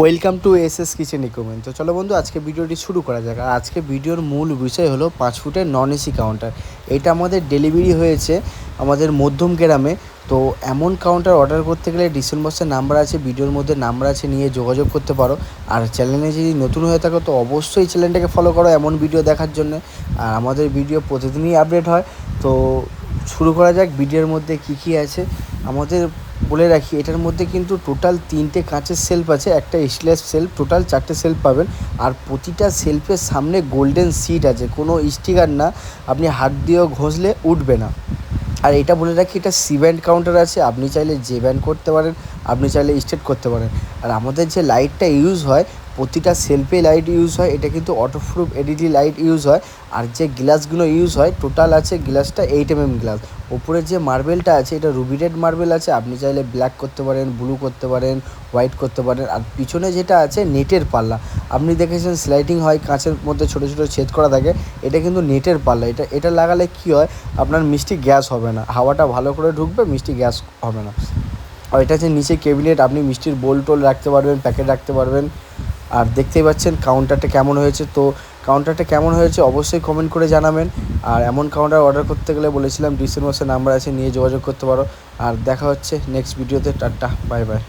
Welcome to S S kitchen equipment তো চলো বন্ধু, আজকে ভিডিওটি শুরু করা যাক। আর আজকে ভিডিওর মূল বিষয় হলো পাঁচ ফুটের নন এসি কাউন্টার এটা আমাদের ডেলিভারি হয়েছে আমাদের মধ্যম গ্রামে। তো এমন কাউন্টার অর্ডার করতে গেলে বক্সের নাম্বার আছে, ভিডিওর মধ্যে নাম্বার আছে, নিয়ে যোগাযোগ করতে পারো। আর চ্যানেলে যদি নতুন হয়ে থাকো, তো অবশ্যই চ্যানেলটাকে ফলো করো এমন ভিডিও দেখার জন্য। আর আমাদের ভিডিও প্রতিদিনই আপডেট হয়। তো শুরু করা যাক ভিডিওর মধ্যে কী কী আছে। আমাদের বলে রাখি, এটার মধ্যে কিন্তু টোটাল তিনটে কাঁচের সেলফ আছে, একটা স্টিলের সেলফ টোটাল চারটে সেলফ পাবেন। আর প্রতিটা সেলফের সামনে গোল্ডেন সিট আছে, কোনো স্টিকার না, আপনি হাত দিয়েও ঘষলে উঠবে না। আর এটা বলে রাখি, এটা সি ব্যান্ড কাউন্টার আছে, আপনি চাইলে জে ব্যান্ড করতে পারেন, আপনি চাইলে স্টেট করতে পারেন। আর আমাদের যে লাইটটা ইউজ হয় প্রতিটা সেলফে লাইট ইউজ হয়, এটা কিন্তু অটোপ্রুফ এডিটি লাইট ইউজ হয়, আর যে গ্লাসগুলো ইউজ হয় টোটাল আছে গ্লাসটা এইট এম এম গ্লাস ওপরে যে মার্বেলটা আছে, এটা রুবি রেড মার্বেল আছে, আপনি চাইলে ব্ল্যাক করতে পারেন ব্লু করতে পারেন হোয়াইট করতে পারেন, আর পিছনে যেটা আছে নেটের পাল্লা। আপনি দেখেছেন স্লাইডিং হয়, কাঁচের মধ্যে ছোটো ছোটো ছেদ করা থাকে, এটা কিন্তু নেটের পাল্লা। এটা এটা লাগালে কী হয়, আপনার মিষ্টি গ্যাস হবে না। হাওয়াটা ভালো করে ঢুকবে, মিষ্টি গ্যাস হবে না। আর এটা হচ্ছে নিচে কেবিনেট আপনি মিষ্টির বোল টোল রাখতে পারবেন প্যাকেট রাখতে পারবেন। আর দেখতেই পাচ্ছেন কাউন্টারটা কেমন হয়েছে। তো কাউন্টারটা কেমন হয়েছে অবশ্যই কমেন্ট করে জানাবেন। আর এমন কাউন্টার অর্ডার করতে গেলে বলেছিলাম মাসে নাম্বার আছে, নিয়ে যোগাযোগ করতে পারো। আর দেখা হচ্ছে নেক্সট ভিডিওতে টাটা বাই বাই